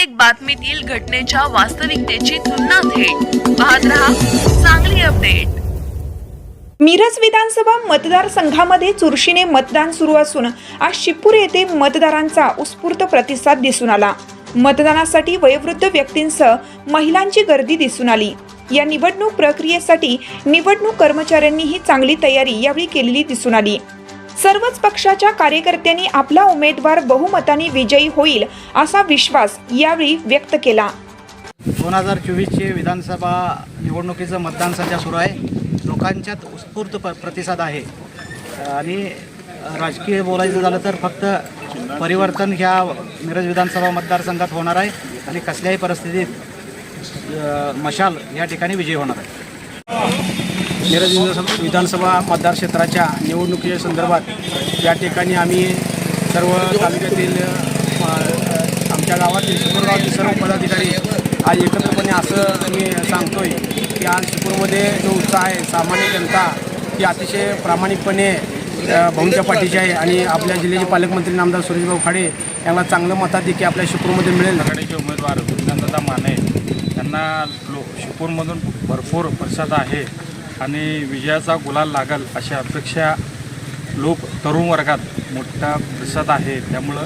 प्रत्येक बातमीतील घटनेच्या वास्तविकतेची तुलना थेट. पाहत रहा चांगली अपडेट मिरज विधानसभा मतदारसंघामध्ये चुरशीने मतदान सुरू असून आज शिपूर येथे मतदारांचा उत्स्फूर्त प्रतिसाद दिसून आला. मतदानासाठी वयोवृद्ध व्यक्तींसह महिलांची गर्दी दिसून आली. या निवडणूक प्रक्रियेसाठी निवडणूक कर्मचाऱ्यांनीही चांगली तयारी यावेळी केलेली दिसून आली. सर्वच पक्षाच्या कार्यकर्त्यांनी आपला उमेदवार बहुमताने विजयी होईल असा विश्वास यावेळी व्यक्त केला. दोन हजार चोवीसचे विधानसभा निवडणुकीचं मतदान सध्या सुरू आहे. लोकांच्यात उत्स्फूर्त प प्रतिसाद आहे. आणि राजकीय बोलायचं झालं तर फक्त परिवर्तन ह्या मिरज विधानसभा मतदारसंघात होणार आहे आणि कसल्याही परिस्थितीत मशाल या ठिकाणी विजयी होणार आहे. मिरज विधानसभा मतदारक्षेत्राच्या निवडणुकीच्या संदर्भात या ठिकाणी आम्ही सर्व तालुक्यातील आमच्या गावातील शिपूर गावातील सर्व पदाधिकारी आज एकत्रपणे असं मी सांगतोय की आज शिपूरमध्ये जो उत्साह आहे सामान्य जनता ही अतिशय प्रामाणिकपणे अ, भाऊंच्या पाठीची आहे आणि आपल्या जिल्ह्याचे पालकमंत्री नामदार सुरेशभाऊ खाडे यांना चांगलं मताधिक्य आपल्या शिपूरमध्ये मिळेल. खाडेचे उमेदवार मान माने त्यांना लो शिपूरमधून भरपूर प्रसाद आहे. आणि विजयाचा गुलाल लागल अशी अपेक्षा लोक तरुण वर्गात मोठा दिसत आहे. त्यामुळं